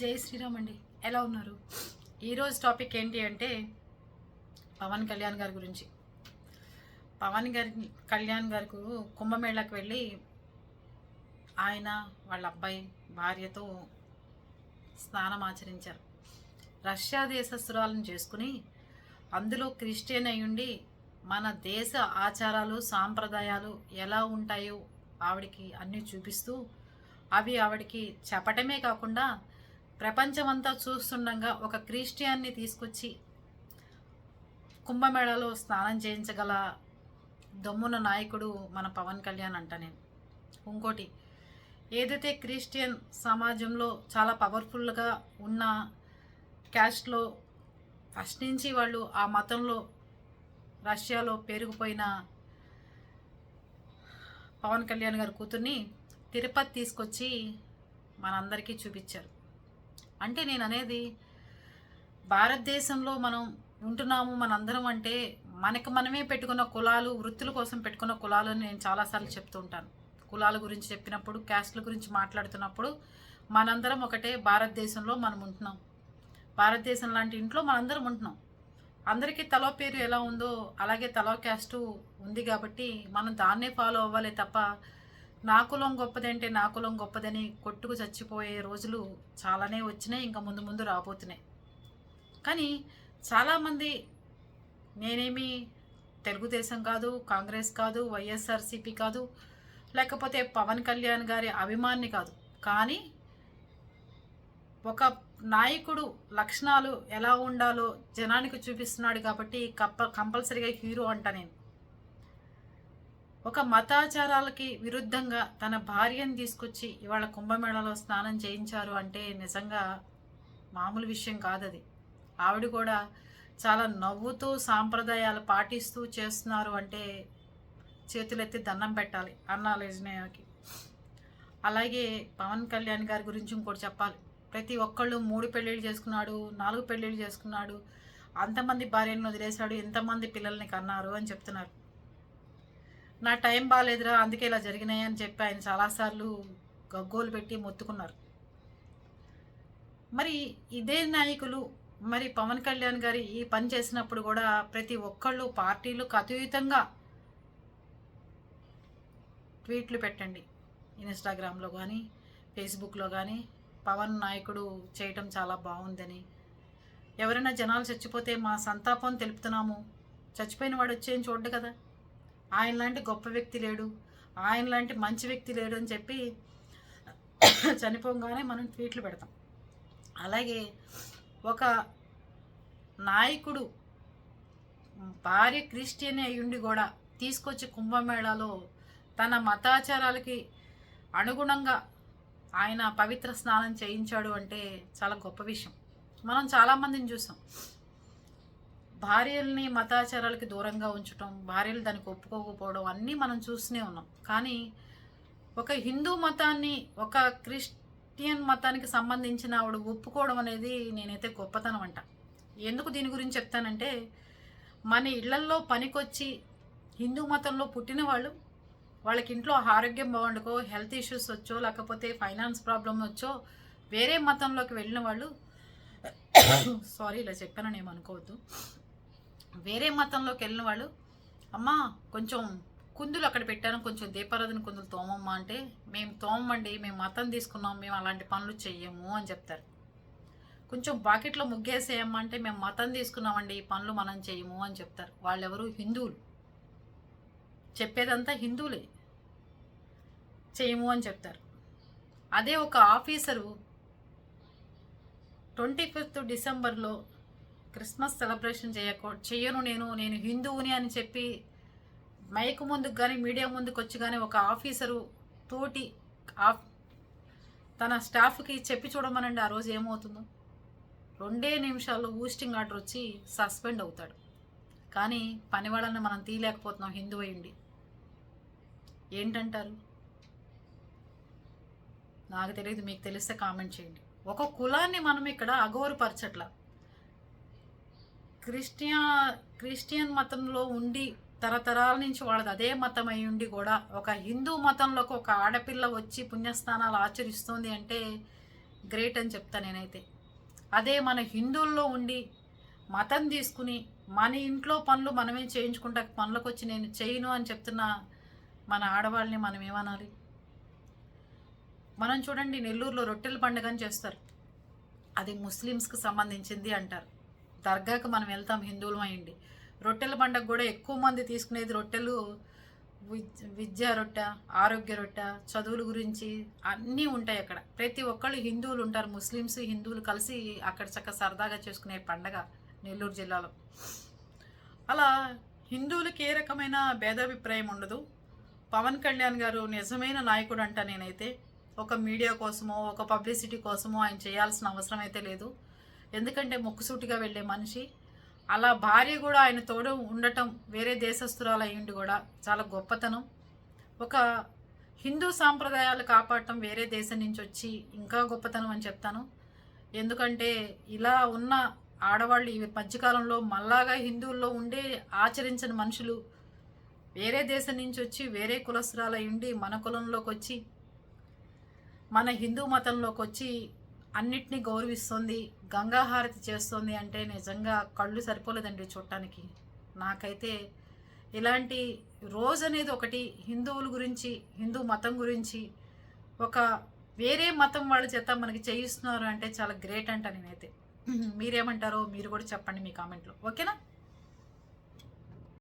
జై శ్రీరామ్ అండి. ఎలా ఉన్నారు? ఈరోజు టాపిక్ ఏంటి అంటే పవన్ కళ్యాణ్ గారి గురించి. పవన్ గారి కళ్యాణ్ గారికి కుంభమేళకు వెళ్ళి ఆయన వాళ్ళ అబ్బాయి భార్యతో స్నానం ఆచరించారు. రష్యా దేశస్తురాలను చేసుకుని అందులో క్రిస్టియన్ అయ్యుండి మన దేశ ఆచారాలు సాంప్రదాయాలు ఎలా ఉంటాయో ఆవిడికి అన్నీ చూపిస్తూ అవి ఆవిడకి చెప్పటమే కాకుండా ప్రపంచమంతా చూస్తుండగా ఒక క్రిస్టియన్ని తీసుకొచ్చి కుంభమేళలో స్నానం చేయించగల దమ్మున నాయకుడు మన పవన్ కళ్యాణ్ అంట నేను. ఇంకోటి ఏదైతే క్రిస్టియన్ సమాజంలో చాలా పవర్ఫుల్గా ఉన్న క్యాస్ట్లో ఫస్ట్ నుంచి వాళ్ళు ఆ మతంలో రష్యాలో పెరిగిపోయిన పవన్ కళ్యాణ్ గారి కూతుర్ని తిరుపతి తీసుకొచ్చి మనందరికీ చూపించారు. అంటే నేను అనేది భారతదేశంలో మనం ఉంటున్నాము మనందరం అంటే మనకు మనమే పెట్టుకున్న కులాలు వృత్తుల కోసం పెట్టుకున్న కులాలు అని నేను చాలాసార్లు చెప్తూ ఉంటాను. కులాల గురించి చెప్పినప్పుడు క్యాస్ట్ల గురించి మాట్లాడుతున్నప్పుడు మనందరం ఒకటే భారతదేశంలో మనం ఉంటున్నాం. భారతదేశం లాంటి ఇంట్లో మనందరం ఉంటున్నాం. అందరికీ తలో పేరు ఎలా ఉందో అలాగే తలో క్యాస్టు ఉంది కాబట్టి మనం దాన్నే ఫాలో అవ్వాలి తప్ప నా కులం గొప్పదంటే నా కులం గొప్పదని కొట్టుకు చచ్చిపోయే రోజులు చాలానే వచ్చినాయి ఇంకా ముందు ముందు రాబోతున్నాయి. కానీ చాలామంది నేనేమి తెలుగుదేశం కాదు కాంగ్రెస్ కాదు వైఎస్ఆర్సీపీ కాదు లేకపోతే పవన్ కళ్యాణ్ గారి అభిమాని కాదు. కానీ ఒక నాయకుడు లక్షణాలు ఎలా ఉండాలో జనానికి చూపిస్తున్నాడు కాబట్టి కప్ప కంపల్సరీగా హీరో అంట నేను. ఒక మతాచారాలకి విరుద్ధంగా తన భార్యను తీసుకొచ్చి ఇవాళ కుంభమేళలో స్నానం చేయించారు అంటే నిజంగా మామూలు విషయం కాదది. ఆవిడ కూడా చాలా నవ్వుతూ సాంప్రదాయాలు పాటిస్తూ చేస్తున్నారు అంటే చేతులెత్తి దండం పెట్టాలి అన్నాలేజ్నేయకి అలాగే పవన్ కళ్యాణ్ గారి గురించి ఇంకోటి చెప్పాలి. ప్రతి ఒక్కళ్ళు మూడు పెళ్ళిళ్ళు చేసుకున్నాడు నాలుగు పెళ్ళిళ్ళు చేసుకున్నాడు అంతమంది భార్యను వదిలేశాడు ఎంతమంది పిల్లల్ని కన్నారు అని చెప్తున్నారు. నా టైం బాగాలేదురా అందుకే ఇలా జరిగినాయి అని చెప్పి ఆయన చాలాసార్లు గగ్గోలు పెట్టి మొత్తుకున్నారు. మరి ఇదే నాయకులు మరి పవన్ కళ్యాణ్ గారి ఈ పని చేసినప్పుడు కూడా ప్రతి ఒక్కళ్ళు పార్టీలకు అతీతంగా ట్వీట్లు పెట్టండి. ఇన్స్టాగ్రామ్లో కానీ ఫేస్బుక్లో కానీ పవన్ నాయకుడు చేయటం చాలా బాగుందని. ఎవరైనా జనాలు చచ్చిపోతే మా సంతాపం తెలుపుతున్నాము. చచ్చిపోయిన వాడు వచ్చేయని చూడ్డు కదా? ఆయన లాంటి గొప్ప వ్యక్తి లేడు. ఆయన లాంటి మంచి వ్యక్తి లేడు అని చెప్పి చనిపోగానే మనం ట్వీట్లు పెడతాం. అలాగే ఒక నాయకుడు భార్య క్రిస్టియన్ అయ్యుండి కూడా తీసుకొచ్చి కుంభమేళాలో తన మతాచారాలకి అనుగుణంగా ఆయన పవిత్ర స్నానం చేయించాడు అంటే చాలా గొప్ప విషయం. మనం చాలామందిని చూసాం. భార్యల్ని మతాచారాలకి దూరంగా ఉంచటం భార్యలు దానికి ఒప్పుకోకపోవడం అన్నీ మనం చూస్తూనే ఉన్నాం. కానీ ఒక హిందూ మతాన్ని ఒక క్రిస్టియన్ మతానికి సంబంధించిన ఆవిడ ఒప్పుకోవడం అనేది నేనైతే గొప్పతనం అంట. ఎందుకు దీని గురించి చెప్తానంటే మన ఇళ్ళల్లో పనికొచ్చి హిందూ మతంలో పుట్టిన వాళ్ళు వాళ్ళకి ఇంట్లో ఆరోగ్యం బాగుండుకో హెల్త్ ఇష్యూస్ వచ్చో లేకపోతే ఫైనాన్స్ ప్రాబ్లమ్ వచ్చో వేరే మతంలోకి వెళ్ళిన వాళ్ళు సారీ ఇలా చెప్పానని ఏమనుకోవద్దు. వేరే మతంలోకి వెళ్ళిన వాళ్ళు అమ్మా కొంచెం కుందులు అక్కడ పెట్టాను కొంచెం దీపారాధన కుందులు తోమమ్మా అంటే మేము తోమండి మేము మతం తీసుకున్నాం మేము అలాంటి పనులు చెయ్యము అని చెప్తారు. కొంచెం బాకెట్లో ముగ్గేసేయమ్మా అంటే మేము మతం తీసుకున్నామండి ఈ పనులు మనం చేయము అని చెప్తారు. వాళ్ళెవరు? హిందువులు. చెప్పేదంతా హిందువులే. చేయము అని చెప్తారు. అదే ఒక ఆఫీసరు ట్వంటీ ఫిఫ్త్ డిసెంబర్లో క్రిస్మస్ సెలబ్రేషన్ చేయకూ చెయ్యను నేను నేను హిందువుని అని చెప్పి మైక్ ముందుకు కానీ మీడియా ముందుకు వచ్చి కానీ ఒక ఆఫీసరు తోటి ఆఫ్ తన స్టాఫ్కి చెప్పి చూడమనండి ఆ రోజు ఏమవుతుందో. రెండే నిమిషాల్లో ఊస్టింగ్ ఆర్డర్ వచ్చి సస్పెండ్ అవుతాడు. కానీ పని వాళ్ళని మనం తీయలేకపోతున్నాం హిందూ అయ్యండి. ఏంటంటారు? నాకు తెలియదు మీకు తెలిస్తే కామెంట్ చేయండి. ఒక కులాన్ని మనం ఇక్కడ అగౌరపరచట్ల క్రిస్టియా క్రిస్టియన్ మతంలో ఉండి తరతరాల నుంచి వాళ్ళది అదే మతం అయి ఉండి కూడా ఒక హిందూ మతంలోకి ఒక ఆడపిల్ల వచ్చి పుణ్యస్థానాలు ఆచరిస్తుంది అంటే గ్రేట్ అని చెప్తా నేనైతే. అదే మన హిందువుల్లో ఉండి మతం తీసుకుని మన ఇంట్లో పనులు మనమే చేయించుకుంటా పనులకు వచ్చి నేను చేయను అని చెప్తున్న మన ఆడవాళ్ళని మనం ఏమనాలి? మనం చూడండి నెల్లూరులో రొట్టెల పండుగ అని చేస్తారు. అది ముస్లిమ్స్కి సంబంధించింది అంటారు. దర్గాకి మనం వెళ్తాం హిందువులం అయ్యండి రొట్టెల పండుగ కూడా ఎక్కువ మంది తీసుకునేది రొట్టెలు విద్- విద్యా రొట్టె ఆరోగ్య రొట్టె చదువుల గురించి అన్నీ ఉంటాయి అక్కడ. ప్రతి ఒక్కళ్ళు హిందువులు ఉంటారు. ముస్లిమ్స్ హిందువులు కలిసి అక్కడ చక్క సరదాగా చేసుకునే పండగ నెల్లూరు జిల్లాలో. అలా హిందువులకి ఏ రకమైన భేదాభిప్రాయం ఉండదు. పవన్ కళ్యాణ్ గారు నిజమైన నాయకుడు అంట నేనైతే. ఒక మీడియా కోసమో ఒక పబ్లిసిటీ కోసమో ఆయన చేయాల్సిన అవసరం అయితే లేదు. ఎందుకంటే మొక్కుసూటిగా వెళ్ళే మనిషి. అలా భార్య కూడా ఆయన తోడు ఉండటం వేరే దేశస్తురాలు అయ్యిండి కూడా చాలా గొప్పతనం. ఒక హిందూ సాంప్రదాయాలు కాపాడటం వేరే దేశం నుంచి వచ్చి ఇంకా గొప్పతనం అని చెప్తాను. ఎందుకంటే ఇలా ఉన్న ఆడవాళ్ళు ఈ మధ్యకాలంలో మళ్ళాగా హిందువుల్లో ఉండే ఆచరించని మనుషులు వేరే దేశం నుంచి వచ్చి వేరే కులస్త్రాలు ఉండి మన కులంలోకి వచ్చి మన హిందూ మతంలోకి వచ్చి అన్నిటినీ గౌరవిస్తుంది గంగాహారతి చేస్తుంది అంటే నిజంగా కళ్ళు సరిపోలేదండి చూడటానికి. నాకైతే ఇలాంటి రోజు అనేది ఒకటి హిందువుల గురించి హిందూ మతం గురించి ఒక వేరే మతం వాళ్ళ చేత మనకి చేయిస్తున్నారు అంటే చాలా గ్రేట్ అంట నేనైతే. మీరేమంటారో మీరు కూడా చెప్పండి మీ కామెంట్లో. ఓకేనా?